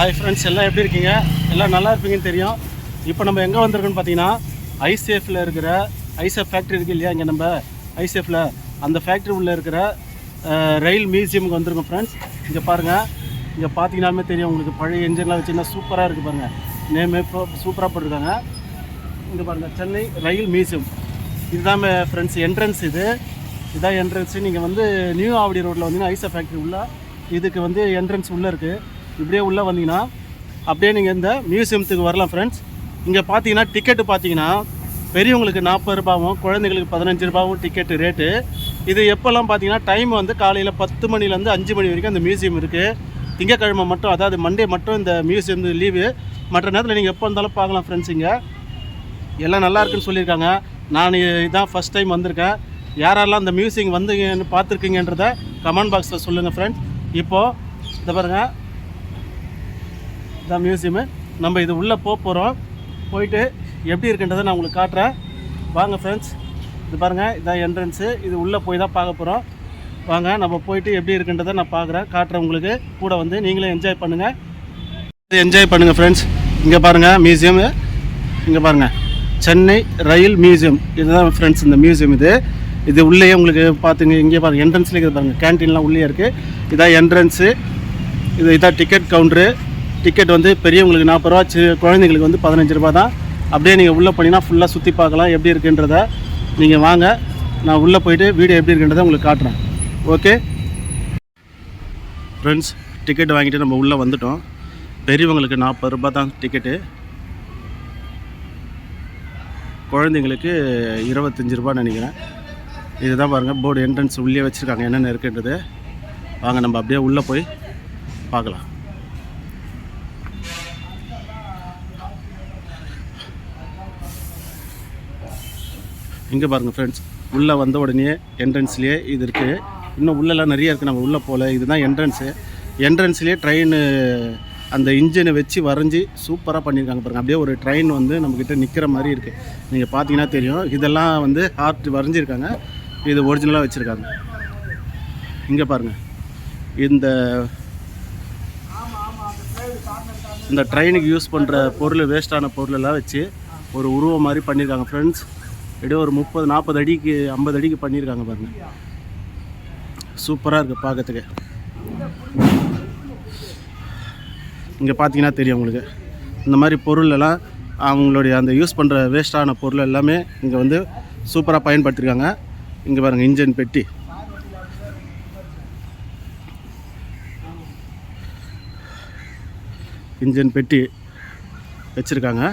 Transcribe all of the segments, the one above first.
Hi friends எல்லாம் எப்படி இருக்கீங்க? எல்லாம் நல்லா இருப்பீங்கன்னு தெரியும். இப்போ நம்ம எங்கே வந்திருக்கோன்னு பார்த்தீங்கன்னா ஐசேஃபில் இருக்கிற ஐசேஃப் ஃபேக்ட்ரி இருக்கு இல்லையா இங்கே நம்ம ஐசேஃபில் அந்த ஃபேக்ட்ரி உள்ளே இருக்கிற ரயில் மியூசியமுக்கு வந்திருக்கோம் ஃப்ரெண்ட்ஸ் இங்கே பாருங்கள் இங்கே பார்த்தீங்கன்னாலுமே தெரியும் உங்களுக்கு பழைய என்ஜின்லாம் வச்சுன்னா சூப்பராக இருக்குது பாருங்கள் நேமே சூப்பராக போட்டிருக்காங்க. இங்கே பாருங்கள் சென்னை ரயில் மியூசியம் இதுதான் ஃப்ரெண்ட்ஸ் என்ட்ரன்ஸ் இது. இதான் என்ட்ரன்ஸு நீங்கள் வந்து நியூ ஆவடி ரோட்டில் வந்தீங்கன்னா ஐசா ஃபேக்ட்ரி உள்ள இதுக்கு வந்து என்ட்ரன்ஸ் உள்ளே இருக்குது இப்படியே உள்ளே வந்தீங்கன்னா அப்படியே நீங்கள் இந்த மியூசியத்துக்கு வரலாம் ஃப்ரெண்ட்ஸ் இங்கே பார்த்தீங்கன்னா டிக்கெட்டு பார்த்தீங்கன்னா பெரியவங்களுக்கு நாற்பது ரூபாவும் குழந்தைங்களுக்கு பதினஞ்சு ரூபாவும் டிக்கெட்டு ரேட்டு இது எப்போல்லாம் பார்த்தீங்கன்னா டைம் வந்து காலையில் பத்து மணிலேருந்து அஞ்சு மணி வரைக்கும் அந்த மியூசியம் இருக்குது திங்கக்கிழமை மட்டும் அதாவது மண்டே மட்டும் இந்த மியூசியம் லீவு மற்ற நேரத்தில் நீங்கள் எப்போ இருந்தாலும் பார்க்கலாம் ஃப்ரெண்ட்ஸ் இங்கே. எல்லாம் நல்லா இருக்குன்னு சொல்லியிருக்காங்க. நான் இதான் ஃபஸ்ட் டைம் வந்திருக்கேன். யாரெல்லாம் அந்த மியூசியம் வந்தீங்கன்னு பார்த்துருக்கீங்கன்றத கமெண்ட் பாக்ஸில் சொல்லுங்கள் ஃப்ரெண்ட்ஸ் இப்போது இதை பாருங்கள் இதான் மியூசியமு நம்ம இது உள்ளே போக போகிறோம் போயிட்டு எப்படி இருக்குன்றதை நான் உங்களுக்கு காட்டுறேன். வாங்க ஃப்ரெண்ட்ஸ் இது பாருங்கள் இதான் என்ட்ரன்ஸு இது உள்ளே போய் தான் பார்க்க போகிறோம் வாங்க நம்ம போயிட்டு எப்படி இருக்குன்றதை நான் பார்க்குறேன். காட்டுறேன் உங்களுக்கு. கூட வந்து நீங்களும் என்ஜாய் பண்ணுங்கள் என்ஜாய் பண்ணுங்கள் ஃப்ரெண்ட்ஸ் இங்கே பாருங்கள் மியூசியம் இங்கே பாருங்கள் சென்னை ரயில் மியூசியம் இதுதான் ஃப்ரெண்ட்ஸ் இந்த மியூசியம் இது. இது உள்ளேயே உங்களுக்கு பார்த்துங்க இங்கே பாருங்கள் என்ட்ரன்ஸ்லேயே இருக்குது பாருங்கள் கேன்டீன்லாம் உள்ளே இருக்குது இதான் என்ட்ரன்ஸு இது இதான் டிக்கெட் கவுண்ட்ரு டிக்கெட் வந்து பெரியவங்களுக்கு நாற்பது ரூபா சி குழந்தைங்களுக்கு வந்து பதினஞ்சு ரூபா தான். அப்படியே நீங்கள் உள்ளே போனீங்கன்னா ஃபுல்லாக சுற்றி பார்க்கலாம் எப்படி இருக்குன்றத நீங்கள் வாங்க. நான் உள்ளே போயிட்டு வீடியோ எப்படி இருக்குன்றதை உங்களுக்கு காட்டுறேன். ஓகே ஃப்ரெண்ட்ஸ் டிக்கெட் வாங்கிட்டு நம்ம உள்ளே வந்துட்டோம். பெரியவங்களுக்கு நாற்பது ரூபா தான் டிக்கெட்டு குழந்தைங்களுக்கு இருபத்தஞ்சி ரூபான்னு நினைக்கிறேன். இதுதான் பாருங்கள் போர்டு என்ட்ரன்ஸ் உள்ளே வச்சுருக்காங்க. என்னென்ன இருக்குன்றது. வாங்க நம்ம அப்படியே உள்ளே போய் பார்க்கலாம். இங்கே பாருங்கள் ஃப்ரெண்ட்ஸ் உள்ளே வந்த உடனே என்ட்ரன்ஸ்லேயே இது இருக்குது இன்னும் உள்ளெல்லாம் நிறைய இருக்குது நம்ம உள்ளே போகல இதுதான் என்ட்ரன்ஸு என்ட்ரன்ஸ்லேயே ட்ரெயின் அந்த இன்ஜினை வச்சு வரைஞ்சி சூப்பராக பண்ணியிருக்காங்க பாருங்கள் அப்படியே ஒரு ட்ரெயின் வந்து நம்மக்கிட்ட நிற்கிற மாதிரி இருக்குது நீங்கள் பார்த்தீங்கன்னா தெரியும். இதெல்லாம் வந்து ஹார்ட் வரைஞ்சிருக்காங்க. இது ஒரிஜினலாக வச்சுருக்காங்க. இங்கே பாருங்கள் இந்த இந்த ட்ரெயினுக்கு யூஸ் பண்ணுற பொருள் வேஸ்ட்டான பொருளெல்லாம் வச்சு ஒரு உருவம் மாதிரி பண்ணியிருக்காங்க ஃப்ரெண்ட்ஸ் எப்படியோ ஒரு முப்பது நாற்பது அடிக்கு ஐம்பது அடிக்கு பண்ணியிருக்காங்க பாருங்கள் சூப்பராக இருக்குது பார்க்கறதுக்கு இங்கே பார்த்தீங்கன்னா தெரியும் உங்களுக்கு. இந்த மாதிரி பொருள் எல்லாம் அவங்களுடைய அந்த யூஸ் பண்ணுற வேஸ்ட்டான பொருள் எல்லாமே இங்கே வந்து சூப்பராக பயன்படுத்தியிருக்காங்க இங்கே பாருங்கள் இன்ஜின் பெட்டி. இன்ஜின் பெட்டி வச்சுருக்காங்க.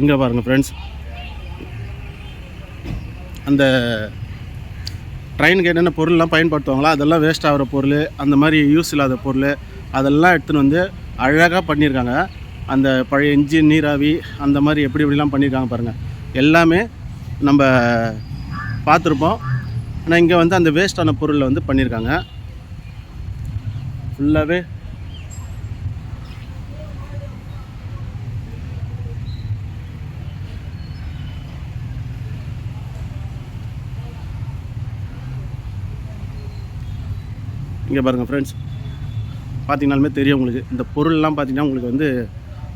இங்கே பாருங்கள் ஃப்ரெண்ட்ஸ் அந்த ட்ரெயினுக்கு என்னென்ன பொருள்லாம் பயன்படுத்துவாங்களோ அதெல்லாம் வேஸ்ட் ஆகிற பொருள் அந்த மாதிரி யூஸ் இல்லாத பொருள் அதெல்லாம் எடுத்துன்னு வந்து அழகாக பண்ணியிருக்காங்க. அந்த பழைய இன்ஜின் நீராவி அந்த மாதிரி எப்படி எப்படிலாம் பண்ணியிருக்காங்க பாருங்கள் எல்லாமே நம்ம பார்த்துருப்போம். ஆனால் இங்கே வந்து அந்த வேஸ்டான பொருளில் வந்து பண்ணியிருக்காங்க. ஃபுல்லாகவே இங்கே பாருங்கள் ஃப்ரெண்ட்ஸ் பார்த்தீங்கனாலுமே தெரியும் உங்களுக்கு. இந்த பொருள்லாம் பார்த்தீங்கன்னா உங்களுக்கு வந்து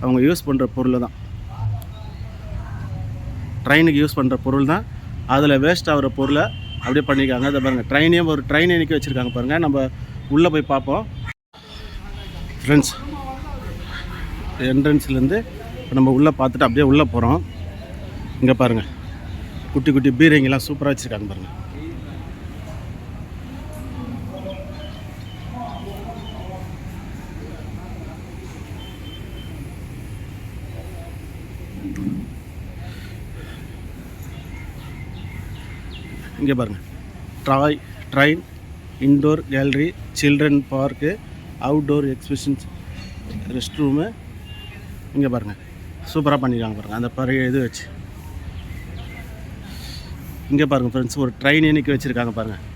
அவங்க யூஸ் பண்ணுற பொருள் தான் ட்ரெயினுக்கு யூஸ் பண்ணுற பொருள் தான் அதில் வேஸ்ட் ஆகிற பொருளை அப்படியே பண்ணியிருக்காங்க அதை பாருங்கள் ட்ரெயினே ஒரு ட்ரெயினை நிற்க வச்சுருக்காங்க பாருங்கள் நம்ம உள்ளே போய் பார்ப்போம். ஃப்ரெண்ட்ஸ் என்ட்ரன்ஸ்லேருந்து இப்போ நம்ம உள்ளே பார்த்துட்டு அப்படியே உள்ளே போகிறோம் இங்கே பாருங்கள் குட்டி குட்டி பீரங்கெல்லாம் சூப்பராக வச்சுருக்காங்க பாருங்கள் இங்கே பாருங்கள் toy train indoor gallery children park outdoor exhibitions rest room இங்கே பாருங்கள் சூப்பராக பண்ணியிருக்காங்க பாருங்கள் அந்த பழைய இது வச்சு. இங்கே பாருங்கள் ஃப்ரெண்ட்ஸ் ஒரு ட்ரெயின் இன்றைக்கி வச்சுருக்காங்க பாருங்கள்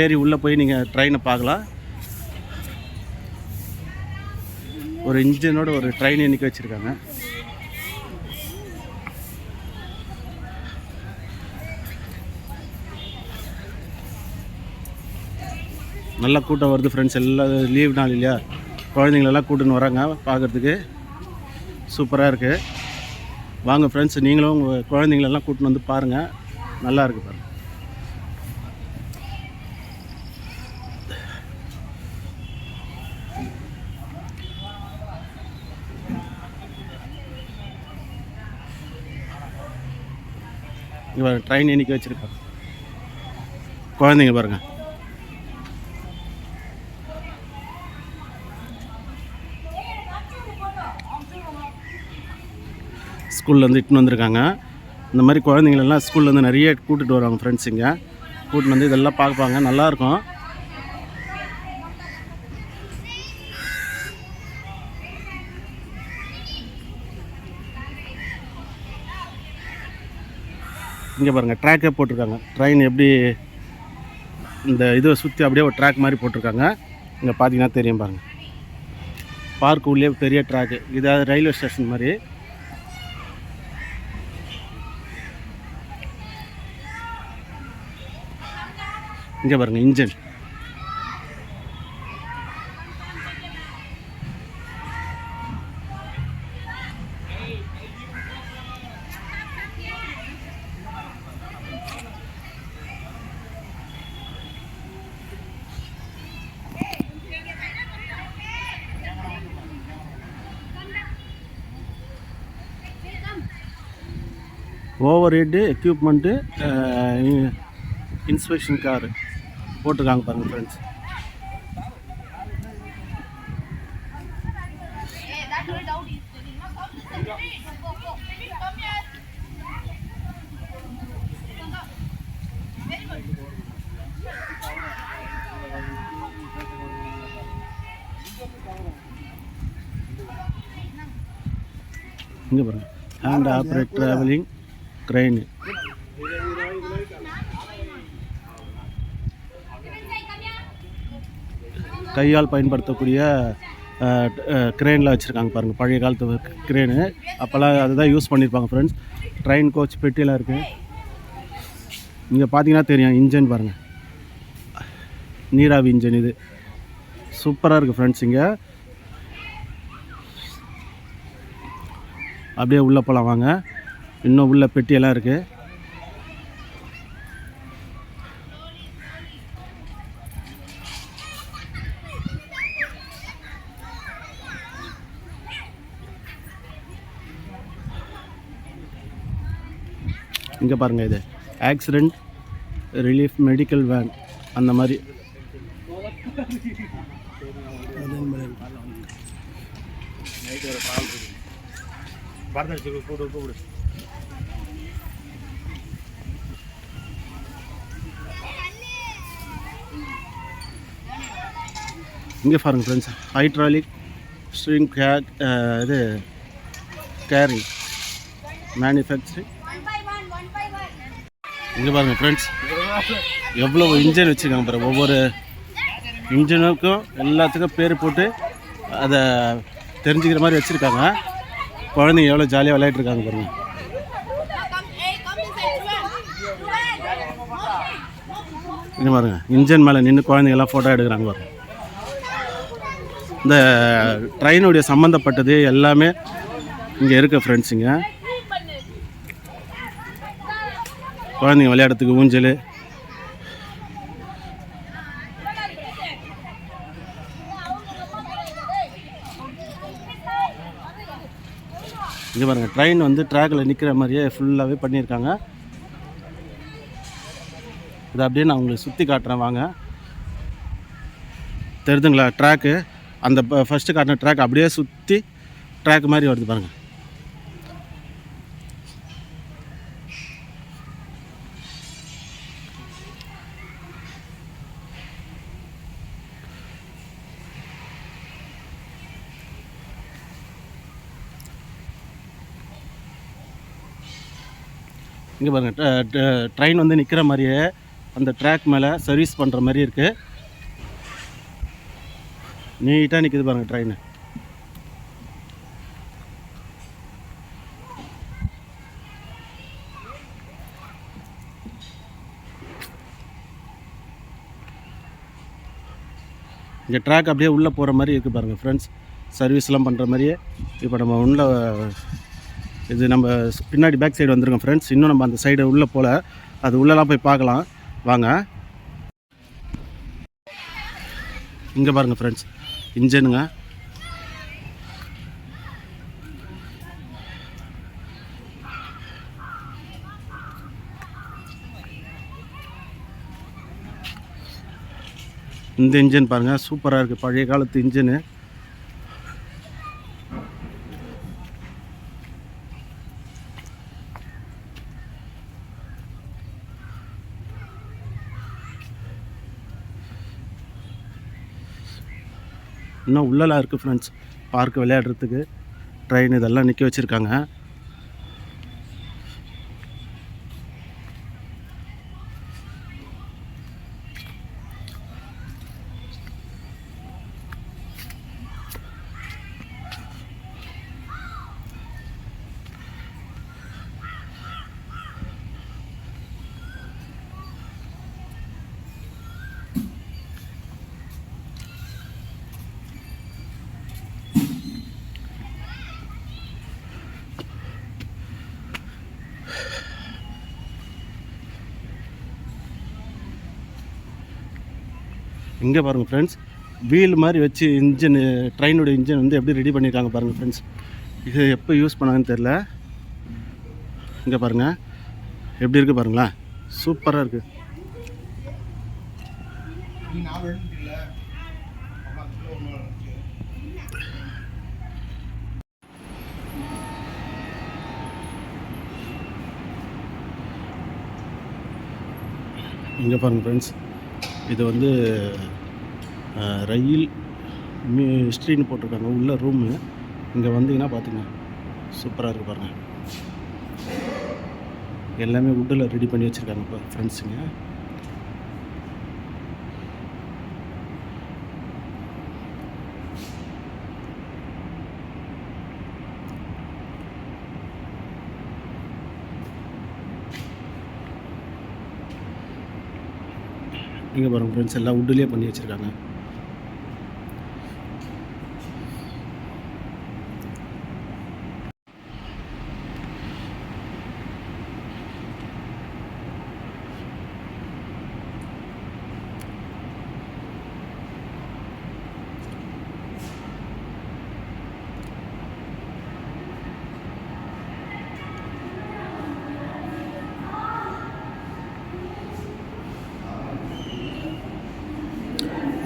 ஏறி உள்ளே போய் நீங்கள் ட்ரெயினை பார்க்கலாம். ஒரு இன்ஜினோட ஒரு ட்ரெயின் இன்றைக்கி வச்சுருக்காங்க. நல்லா கூட்டம் வருது ஃப்ரெண்ட்ஸ் எல்லாம் லீவ் நாள் இல்லையா? குழந்தைங்களெல்லாம் கூட்டின்னு வராங்க பார்க்குறதுக்கு. சூப்பராக இருக்குது வாங்க ஃப்ரெண்ட்ஸ் நீங்களும் உங்கள் குழந்தைங்களெல்லாம் கூட்டின்னு வந்து பாருங்கள் நல்லா இருக்குது பாருங்கள் இங்கே ட்ரெயின் இன்றைக்கி வச்சுருக்காங்க குழந்தைங்க பாருங்கள் ஸ்கூல்லேருந்து இட்டுன்னு வந்திருக்காங்க. இந்த மாதிரி குழந்தைங்களெல்லாம் ஸ்கூல்லேருந்து நிறைய கூட்டிகிட்டு வருவாங்க ஃப்ரெண்ட்ஸுங்க கூட்டின்னு வந்து இதெல்லாம் பார்ப்பாங்க. நல்லாயிருக்கும். இங்கே பாருங்கள் ட்ராக்கே போட்டிருக்காங்க. ட்ரெயின் எப்படி இந்த இதை சுற்றி அப்படியே ஒரு ட்ராக் மாதிரி போட்டிருக்காங்க. இங்கே பார்த்தீங்கன்னா தெரியும் பாருங்கள் பார்க்கு உள்ளே பெரிய ட்ராக்கு இதாவது ரயில்வே ஸ்டேஷன் மாதிரி. இங்கே பாருங்கள் engine. Overhead equipment inspection car போட்டிருக்காங்க பாருங்கள் ஃப்ரெண்ட்ஸ் இங்கே பாருங்கள் ஹேண்ட் ஆப்ரேட் ட்ராவலிங் க்ரைனு கையால் பயன்படுத்தக்கூடிய க்ரெயினில் வச்சுருக்காங்க பாருங்கள் பழைய காலத்து க்ரெயினு அப்போல்லாம் அதுதான் யூஸ் பண்ணியிருப்பாங்க ஃப்ரெண்ட்ஸ் ட்ரெயின் கோச் பெட்டியெல்லாம் இருக்குது இங்கே பார்த்தீங்கன்னா தெரியும் இன்ஜின் பாருங்கள் நீராவி இன்ஜின் இது. சூப்பராக இருக்குது ஃப்ரெண்ட்ஸ் இங்கே. அப்படியே உள்ளே போகலாம் வாங்க. இன்னும் உள்ள பெட்டியெல்லாம் இருக்குது இங்கே பாருங்கள் இது. ஆக்சிடெண்ட் ரிலீஃப் மெடிக்கல் வேன் அந்த மாதிரி. இங்கே பாருங்க ஃப்ரெண்ட்ஸ் ஹைட்ராலிக் ஸ்ட்ரிங் கே இது கேரிங் மேனுஃபேக்சரிங் இங்கே பாருங்கள் ஃப்ரெண்ட்ஸ் எவ்வளோ இன்ஜின் வச்சுருக்காங்க பாரு. ஒவ்வொரு இன்ஜினுக்கும் எல்லாத்துக்கும் பேர் போட்டு அதை தெரிஞ்சுக்கிற மாதிரி வச்சுருக்காங்க. குழந்தைங்க எவ்வளோ ஜாலியாக விளையாட்டுருக்காங்க பாருங்கள் இங்கே பாருங்க இன்ஜின் மேலே நின்று குழந்தைங்கெல்லாம் ஃபோட்டோ எடுக்கிறாங்க பாருங்கள் இந்த ட்ரெயினுடைய சம்மந்தப்பட்டது எல்லாமே இங்கே இருக்க ஃப்ரெண்ட்ஸுங்க குழந்தைங்க விளையாடுறதுக்கு ஊஞ்சல். இங்கே பாருங்கள் ட்ரெயின் வந்து ட்ராக்கில் நிற்கிற மாதிரியே ஃபுல்லாகவே பண்ணியிருக்காங்க. இதை அப்படியே நான் உங்களுக்கு சுற்றி காட்டுறேன் வாங்க. தெரிதுங்களா ட்ராக்கு அந்த ஃபஸ்ட்டு காட்டின ட்ராக் அப்படியே சுற்றி ட்ராக் மாதிரி வருது பாருங்கள் இங்கே பாருங்கள் ட்ரெயின் வந்து நிற்கிற மாதிரியே அந்த ட்ராக் மேலே சர்வீஸ் பண்ணுற மாதிரி இருக்குது நீட்டாக நிற்கிது பாருங்கள் ட்ரெயின். இங்கே ட்ராக் அப்படியே உள்ளே போகிற மாதிரி இருக்குது பாருங்கள் ஃப்ரெண்ட்ஸ் சர்வீஸ்லாம் பண்ணுற மாதிரியே. இப்போ நம்ம உள்ள இது நம்ம பின்னாடி பேக் சைடு வந்துருக்கோம் ஃப்ரெண்ட்ஸ் இன்னும் நம்ம அந்த சைடு உள்ளே போல். அது உள்ளெல்லாம் போய் பார்க்கலாம். வாங்க. இங்கே பாருங்கள் ஃப்ரெண்ட்ஸ் இன்ஜினுங்க இந்த இன்ஜின் பாருங்கள் சூப்பராக இருக்குது பழைய காலத்து இன்ஜினு இன்னும் உள்ளலாம் இருக்குது ஃப்ரெண்ட்ஸ் பார்க் விளையாடுறதுக்கு ட்ரெயின் இதெல்லாம் நிற்க வச்சுருக்காங்க. இங்கே பாருங்கள் ஃப்ரெண்ட்ஸ் வீல் மாதிரி வச்சு இன்ஜின் ட்ரெயினோட இன்ஜின் வந்து எப்படி ரெடி பண்ணியிருக்காங்க பாருங்கள் ஃப்ரெண்ட்ஸ் இது எப்போ யூஸ் பண்ணாங்கன்னு தெரில இங்கே பாருங்கள் எப்படி இருக்குது பாருங்களேன் சூப்பராக இருக்குது இங்கே பாருங்கள் ஃப்ரெண்ட்ஸ் இது வந்து ரயில் ஹிஸ்ட்ரின்னு போட்டிருக்காங்க. உள்ள ரூமு இங்கே வந்தீங்கன்னா பார்த்துங்க சூப்பராக இருக்குது பாருங்கள் எல்லாமே வுட்டில் ரெடி பண்ணி வச்சுருக்காங்க இப்போ ஃப்ரெண்ட்ஸுங்க இங்கே பாருங்கள் ஃப்ரெண்ட்ஸ் எல்லாம் வுட்லேயே பண்ணி வச்சுருக்காங்க.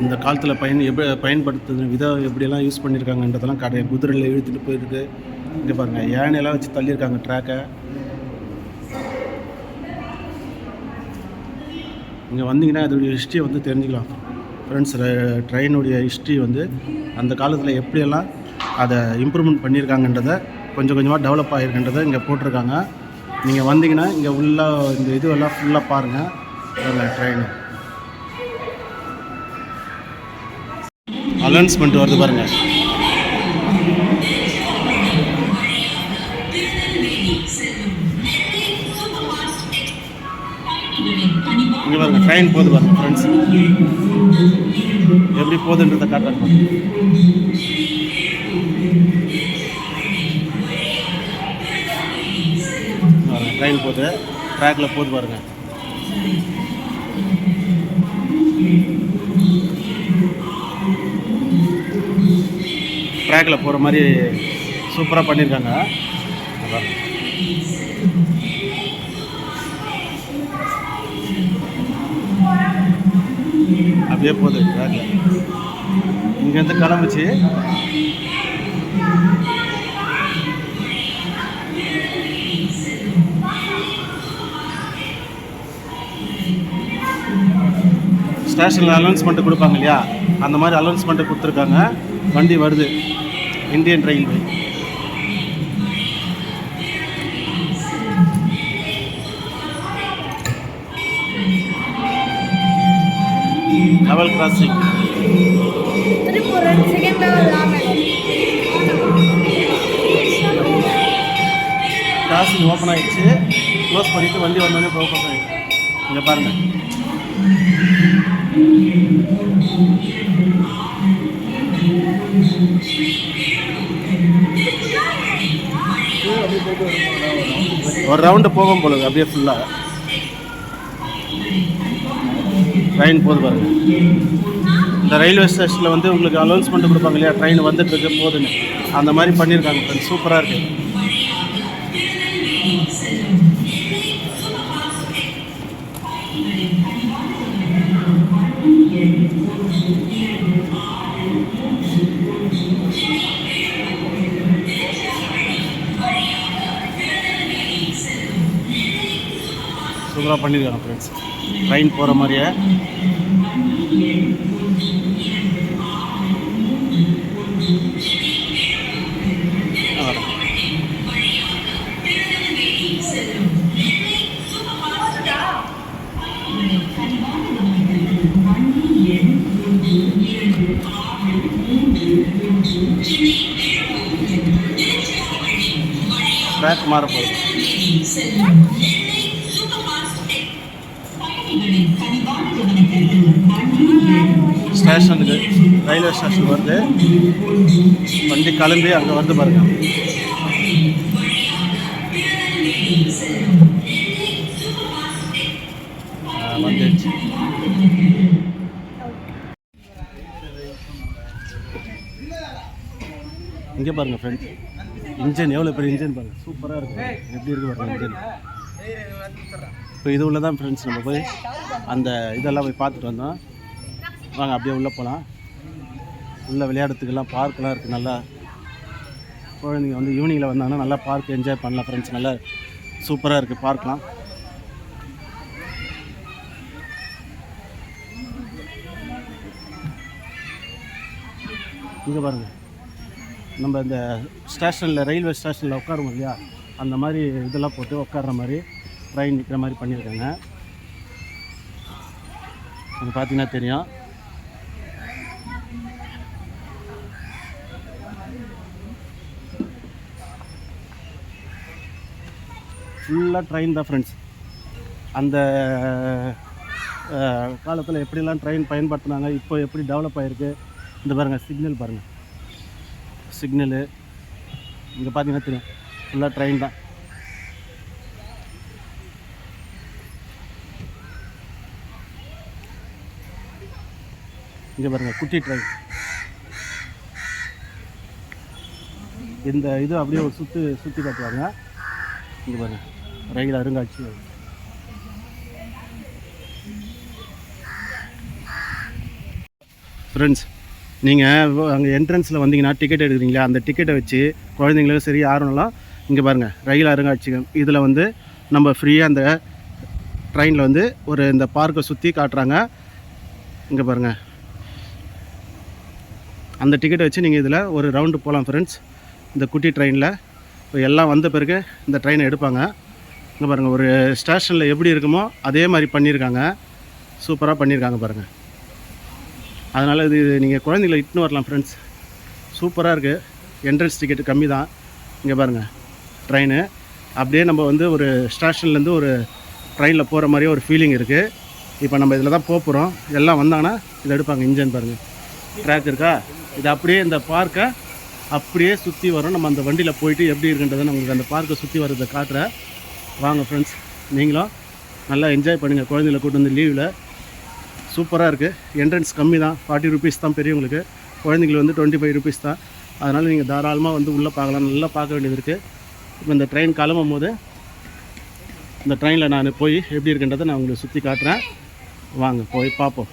இந்த காலத்தில் பயன் எப்படி பயன்படுத்துகிற விதம் எப்படியெல்லாம் யூஸ் பண்ணியிருக்காங்கன்றதெல்லாம் கடை குதிரையில் இழுத்துட்டு போயிருக்கு. இங்கே பாருங்கள் யானையெல்லாம் வச்சு தள்ளியிருக்காங்க ட்ராக்கை இங்கே வந்தீங்கன்னா அதோடைய ஹிஸ்ட்ரியை வந்து தெரிஞ்சுக்கலாம். ஃப்ரெண்ட்ஸ் ட்ரெயினுடைய ஹிஸ்ட்ரி வந்து அந்த காலத்தில் எப்படியெல்லாம் அதை இம்ப்ரூவ்மெண்ட் பண்ணியிருக்காங்கன்றதை கொஞ்சம் கொஞ்சமாக டெவலப் ஆகிருக்குன்றதை இங்கே போட்டிருக்காங்க. நீங்கள் வந்தீங்கன்னா இங்கே உள்ள இந்த இதுவெல்லாம் ஃபுல்லாக பாருங்கள் ட்ரெயின் அனௌன்ஸ்மெண்ட் வருது பாருங்க. இங்க பாருங்க ட்ரெயின் போகுது பாருங்க ஃப்ரெண்ட்ஸ் எப்படி போகுதுன்றத காட்டுறாங்க ட்ரெயின் போகுது. ட்ராக்ல போகுது பாருங்க. ட்ராக்ல போகிற மாதிரி சூப்பராக பண்ணியிருக்காங்க அப்படியே போகுது ட்ராக்ல இங்கேருந்து கிளம்புச்சு. ஸ்டேஷனில் அலௌன்ஸ்மெண்ட்டு கொடுப்பாங்க இல்லையா? அந்த மாதிரி அனௌன்ஸ்மெண்ட்டு கொடுத்துருக்காங்க. வண்டி வருது. Indian railway level crossing crossing open ஆயிடுச்சு. க்ளோஸ் பண்ணிவிட்டு வண்டி வந்தோடனே ஓப்பன் ஆகிடுச்சு இங்கே பாருங்கள் ஒரு ரவுண்டு போகும் போலுங்க அப்படியே ஃபுல்லாக ட்ரெயின் போகுது பாருங்க. இந்த ரயில்வே ஸ்டேஷனில் வந்து உங்களுக்கு அனௌன்ஸ்மெண்ட் கொடுப்பாங்க இல்லையா? ட்ரெயின் வந்துட்டு இருக்கு அந்த மாதிரி பண்ணியிருக்காங்க ஃப்ரெண்ட்ஸ் சூப்பராக இருக்குது சூப்பராக பண்ணியிருக்காங்க ஃப்ரெண்ட்ஸ் ட்ரெயின் போகிற மாதிரியே. ஆ, ட்ராக் மாற ஸ்டேஷனுக்கு ரயில்வே ஸ்டேஷன் வருது. வண்டி கிளம்பி அங்கே வந்து பாருங்க. வந்துடுச்சு இங்கே பாருங்க ஃப்ரெண்ட்ஸ் இன்ஜின் எவ்வளோ பெரிய இன்ஜின் பாருங்க. சூப்பராக இருக்கு. எப்படி இருக்கு பாருங்க இன்ஜின் இப்போ இது உள்ள தான் ஃப்ரெண்ட்ஸ் நம்ம போய் அந்த இதெல்லாம் போய் பார்த்துட்டு வந்தோம். வாங்க அப்படியே உள்ளே போகலாம் உள்ளே விளையாடுறதுக்கெல்லாம் பார்க்கெலாம் இருக்குது நல்லா குழந்தைங்க வந்து ஈவினிங்கில் வந்தாங்கன்னா நல்லா பார்க் என்ஜாய் பண்ணலாம் ஃப்ரெண்ட்ஸ் நல்லா சூப்பராக இருக்குது பார்க்கலாம். இங்கே பாருங்கள் நம்ம இந்த ஸ்டேஷனில் ரயில்வே ஸ்டேஷனில் உட்காருவோம் இல்லையா? அந்த மாதிரி இதெல்லாம் போட்டு உட்கார்ற மாதிரி ட்ரெயின் நிற்கிற மாதிரி பண்ணியிருக்காங்க. இது பார்த்தீங்கன்னா தெரியும். ஃபுல்லாக ட்ரெயின் தான் ஃப்ரெண்ட்ஸ் அந்த காலத்தில் எப்படிலாம் ட்ரெயின் பயன்படுத்தினாங்க இப்போ எப்படி டெவலப் ஆகிருக்கு இந்த பாருங்கள் சிக்னல் பாருங்கள் சிக்னலு இங்கே பார்த்தீங்கன்னா தெரியும். ஃபுல்லாக ட்ரெயின் தான். இங்கே பாருங்கள் குட்டி ட்ரெயின் இந்த இது அப்படியே ஒரு சுற்று சுற்றி காட்டுவாங்க. இங்கே பாருங்கள் ரயில் அருங்காட்சியகம். ஃப்ரெண்ட்ஸ் நீங்கள் அங்கே என்ட்ரன்ஸில் வந்தீங்கன்னா டிக்கெட் எடுக்கிறீங்களா? அந்த டிக்கெட்டை வச்சு குழந்தைங்களும் சரி யாருனாலும் இங்கே பாருங்கள் ரயில் அருங்காட்சியகம். இதில் வந்து நம்ம ஃப்ரீயாக அந்த ட்ரெயினில் வந்து ஒரு இந்த பார்க்கை சுற்றி காட்டுறாங்க. இங்கே பாருங்கள் அந்த டிக்கெட்டை வச்சு நீங்கள் இதில் ஒரு ரவுண்டு போகலாம் ஃப்ரெண்ட்ஸ் இந்த குட்டி ட்ரெயினில் இப்போ எல்லாம் வந்த பிறகு இந்த ட்ரெயினை எடுப்பாங்க. இங்கே பாருங்கள் ஒரு ஸ்டேஷனில் எப்படி இருக்குமோ அதே மாதிரி பண்ணியிருக்காங்க. சூப்பராக பண்ணியிருக்காங்க பாருங்கள் அதனால் இது நீங்கள் குழந்தைகளை இட்டுன்னு வரலாம் ஃப்ரெண்ட்ஸ் சூப்பராக இருக்குது என்ட்ரன்ஸ் டிக்கெட்டு கம்மி தான் இங்கே பாருங்கள் ட்ரெயினு அப்படியே நம்ம வந்து ஒரு ஸ்டேஷன்லேருந்து ஒரு ட்ரெயினில் போகிற மாதிரியே ஒரு ஃபீலிங் இருக்குது இப்போ நம்ம இதில் தான் போக போகிறோம் எல்லாம் வந்தாங்கன்னா இதை எடுப்பாங்க இன்ஜின் பாருங்கள் ட்ராக் இருக்கா? இது அப்படியே இந்த பார்க்கை அப்படியே சுற்றி வரும். நம்ம அந்த வண்டியில் போயிட்டு எப்படி இருக்குன்றதை நான் உங்களுக்கு அந்த பார்க்கை சுற்றி வர்றதை காட்டுறேன். வாங்க ஃப்ரெண்ட்ஸ் நீங்களும் நல்லா என்ஜாய் பண்ணுங்கள் குழந்தைகளை கூட்டு வந்து லீவில் சூப்பராக இருக்குது என்ட்ரன்ஸ் கம்மி தான். ஃபார்ட்டி ருபீஸ் தான் பெரியவங்களுக்கு. குழந்தைங்களுக்கு வந்து டுவெண்ட்டி ஃபைவ் ருபீஸ் தான். அதனால் நீங்கள் தாராளமாக வந்து உள்ளே பார்க்கலாம். நல்லா பார்க்க வேண்டியது இருக்குது இப்போ இந்த ட்ரெயின் கிளம்பும் போது இந்த ட்ரெயினில் நான் போய் எப்படி இருக்குன்றதை நான் உங்களுக்கு சுற்றி காட்டுறேன். வாங்க போய் பார்ப்போம்.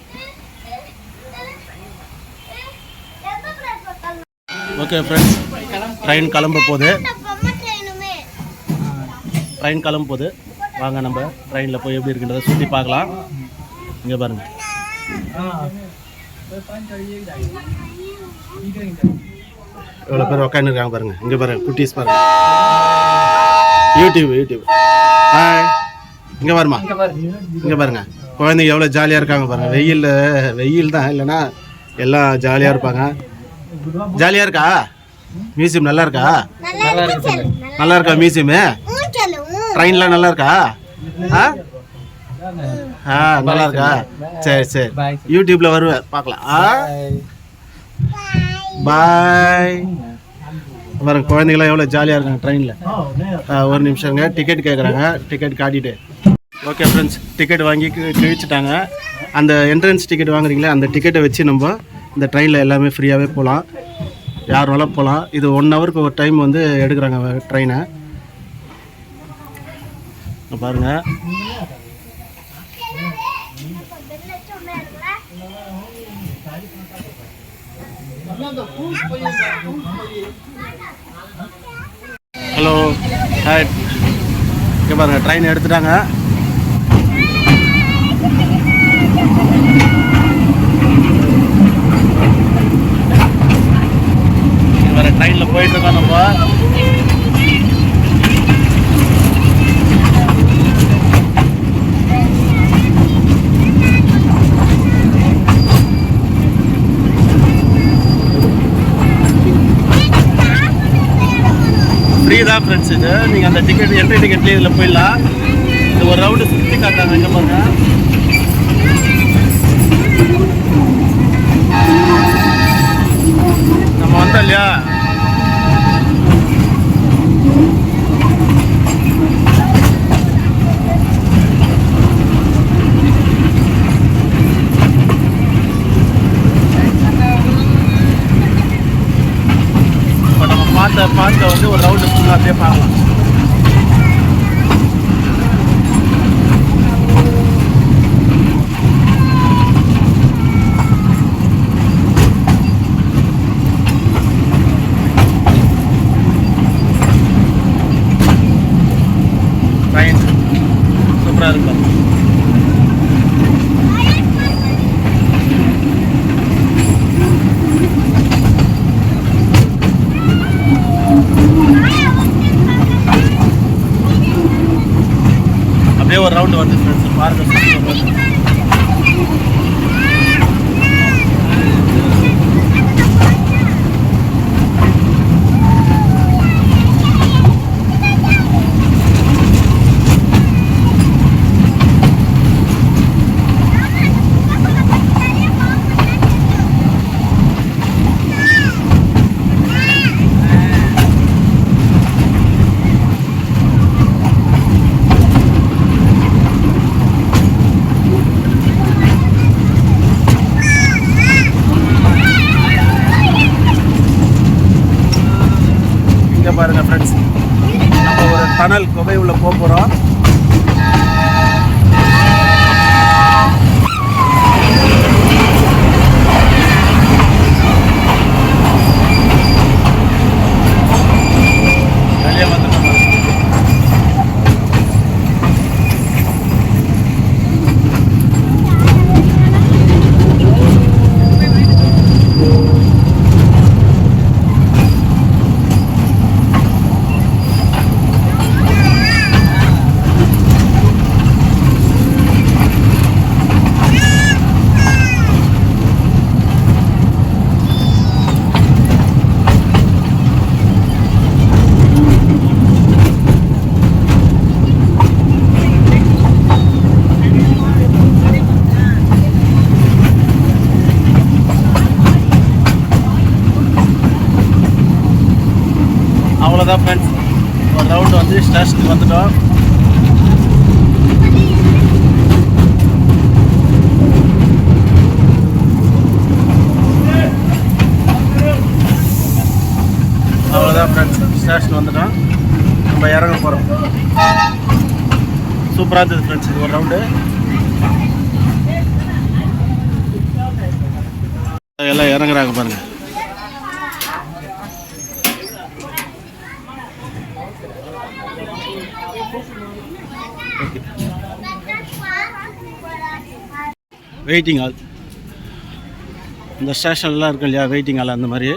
ஓகே ஃப்ரெண்ட்ஸ் ட்ரெயின் கிளம்ப போகுது. ட்ரெயின் கிளம்ப போகுது. வாங்க நம்ம ட்ரெயினில் போய் எப்படி இருக்குன்றதை சுற்றி பார்க்கலாம். இங்கே பாருங்கள் எவ்வளோ பேர் உட்காந்துருக்காங்க பாருங்க. இங்கே பாருங்க குட்டீஸ் பாருங்க. யூடியூப் யூடியூப் ஹாய் இங்கே பாருமா இங்கே பாருங்க. குழந்தைங்க எவ்வளோ ஜாலியாக இருக்காங்க பாருங்க. வெயிலில் வெயில் தான் இல்லைன்னா எல்லாம் ஜாலியாக இருப்பாங்க. ஜாலியாக இருக்கா? மியூசியம் நல்லா இருக்கா? நல்லா இருக்கு சொல்லு. நல்லா இருக்கா மியூசியமு? ட்ரெயின்லாம் நல்லா இருக்கா? ஆ? ஆ நல்லா இருக்கா? சரி சரி. யூடியூப்ல வருவேன். பார்க்கலாம். ஆ? பாய் பாருங்க குழந்தைங்களாம் எவ்வளோ ஜாலியாக இருக்காங்க ட்ரெயினில். ஒரு நிமிஷங்க டிக்கெட் கேட்குறாங்க டிக்கெட் காட்டிட்டு. ஓகே ஃப்ரெண்ட்ஸ் டிக்கெட் வாங்கி கி- கிழிச்சிட்டாங்க. அந்த என்ட்ரன்ஸ் டிக்கெட் வாங்குறீங்களே அந்த டிக்கெட்டை வச்சு நம்ம இந்த ட்ரெயினில் எல்லாமே ஃப்ரீயாகவே போகலாம் யார் வேணால் போகலாம் இது ஒன் ஹவருக்கு ஒரு டைம் வந்து எடுக்கிறாங்க ட்ரெயினை பாருங்கள் ஹலோ ஹாய் இங்கே பாருங்கள் ட்ரெயின் எடுத்துட்டாங்க. ட்ரெயினில் போயிட்டு இருக்கோம் நம்ம ஃப்ரீ தான் ஃப்ரெண்ட்ஸ் இது. நீங்கள் அந்த டிக்கெட் என்ட்ரி டிக்கெட்லேயே இதில் போயிடலாம். இது ஒரு ரவுண்டு சுற்றி காட்டாங்க எங்கே பாருங்க. நம்ம வந்தோம் இல்லையா இப்போ நம்ம பார்த்த பார்க்க வந்து ஒரு ரவுண்டு ஃபுல்லாக அப்படியே பார்க்கலாம் ட்ரெயின் சூப்பராக இருக்கும் அப்படியே வருது ஃப்ரெண்ட்ஸ் பாருங்கள் சூப்பரா இருக்கு. இங்கே பாருங்க ஃப்ரெண்ட்ஸ் நம்ம ஒரு டனல் குகை உள்ள போக போகிறோம் வெளியே வந்துட்டோம் பாருங்க. அவ்வளோதான் ஃப்ரெண்ட்ஸ் ஒரு ரவுண்டு வந்து ஸ்டேஷனுக்கு வந்துட்டோம். அவ்வளோதான் ஃப்ரெண்ட்ஸ் ஸ்டேஷன் வந்துட்டோம். நம்ம இறங்க போகிறோம் சூப்பராக இருந்தது ஃப்ரெண்ட்ஸ் இது ஒரு ரவுண்டு எல்லாம் இறங்குறாங்க பாருங்கள் வெயிட்டிங் ஹால் இந்த ஸ்டேஷன்லாம் இருக்கு இல்லையா வெயிட்டிங் ஹால் அந்த மாதிரி.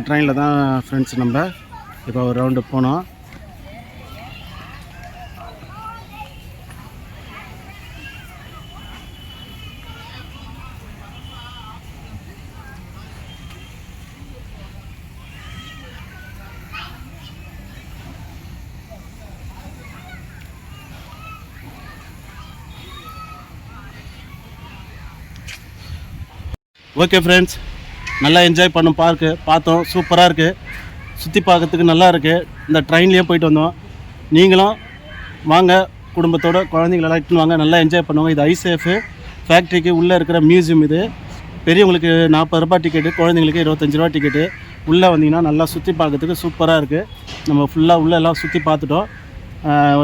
இந்த ட்ரெயினில் தான் ஃப்ரெண்ட்ஸ் நம்ம. இப்போ ஒரு ரவுண்டு போனோம். ஓகே ஃப்ரெண்ட்ஸ் நல்லா என்ஜாய் பண்ணோம் பார்க்கு பார்த்தோம். சூப்பராக இருக்குது சுற்றி பார்க்கறதுக்கு நல்லா இருக்குது இந்த ட்ரெயின்லேயே போயிட்டு வந்தோம். நீங்களும் வாங்க குடும்பத்தோட குழந்தைங்களெல்லாம் இட்டுன்னு வாங்க. நல்லா என்ஜாய் பண்ணுவாங்க இது ஐசேஃபு ஃபேக்ட்ரிக்கு உள்ளே இருக்கிற மியூசியம் இது. பெரியவங்களுக்கு நாற்பது ரூபாய் டிக்கெட்டு குழந்தைங்களுக்கு இருபத்தஞ்சி ரூபா டிக்கெட்டு உள்ளே வந்தீங்கன்னா நல்லா சுற்றி பார்க்கறதுக்கு சூப்பராக இருக்குது நம்ம ஃபுல்லாக உள்ளே எல்லாம் சுற்றி பார்த்துட்டோம்.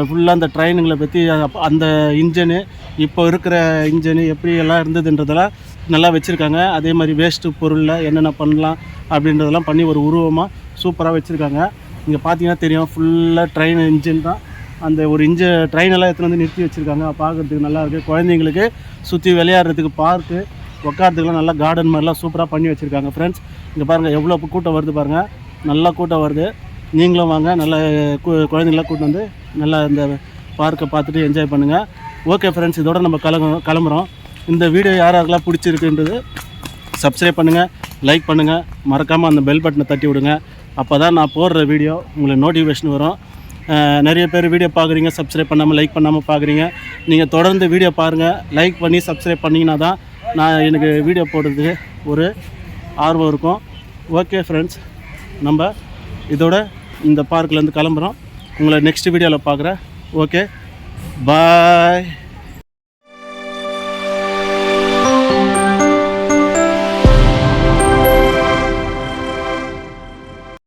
ஃபுல்லாக அந்த ட்ரெயினுங்களை பற்றி அந்த இன்ஜனு இப்போ இருக்கிற இன்ஜனு எப்படி எல்லாம் இருந்ததுன்றதெல்லாம் நல்லா வச்சுருக்காங்க. அதே மாதிரி வேஸ்ட்டு பொருளில் என்னென்ன பண்ணலாம் அப்படின்றதெல்லாம் பண்ணி ஒரு உருவமாக சூப்பராக வச்சுருக்காங்க. இங்கே பார்த்தீங்கன்னா தெரியும் ஃபுல்லாக ட்ரெயின் இன்ஜின் தான். அந்த ஒரு இன்ஜ ட்ரெயினெல்லாம் எடுத்துகிட்டு வந்து நிறுத்தி வச்சுருக்காங்க. பார்க்குறதுக்கு நல்லா இருக்குது குழந்தைங்களுக்கு சுற்றி விளையாடுறதுக்கு பார்க்கு உட்காரத்துக்குலாம் நல்லா கார்டன் மாதிரிலாம் சூப்பராக பண்ணி வச்சுருக்காங்க ஃப்ரெண்ட்ஸ் இங்கே பாருங்கள் எவ்வளோ கூட்டம் வருது பாருங்கள் நல்லா கூட்டம் வருது. நீங்களும் வாங்க நல்லா கு- குழந்தைங்களாம் கூட்டு வந்து நல்லா இந்த பார்க்கை பார்த்துட்டு என்ஜாய் பண்ணுங்கள் ஓகே ஃப்ரெண்ட்ஸ் இதோட நம்ம கிளம்ப கிளம்புறோம். இந்த வீடியோ யார் யாருக்கெல்லாம் பிடிச்சிருக்குன்றது சப்ஸ்கிரைப் பண்ணுங்கள் லைக் பண்ணுங்கள் மறக்காமல் அந்த பெல் பட்டனை தட்டி விடுங்க. அப்போ தான் நான் போடுற வீடியோ உங்களுக்கு நோட்டிஃபிகேஷன் வரும். நிறைய பேர் வீடியோ பார்க்குறீங்க சப்ஸ்கிரைப் பண்ணாமல் லைக் பண்ணாமல் பார்க்குறீங்க. நீங்கள் தொடர்ந்து வீடியோ பாருங்கள் லைக் பண்ணி சப்ஸ்கிரைப் பண்ணிங்கன்னா தான் நான் எனக்கு வீடியோ போடுறதுக்கு ஒரு ஆர்வம் இருக்கும். ஓகே ஃப்ரெண்ட்ஸ் நம்ம இதோட இந்த பார்க்லேருந்து கிளம்புறோம். உங்களை நெக்ஸ்ட் வீடியோவில் பார்க்குறேன். Okay bye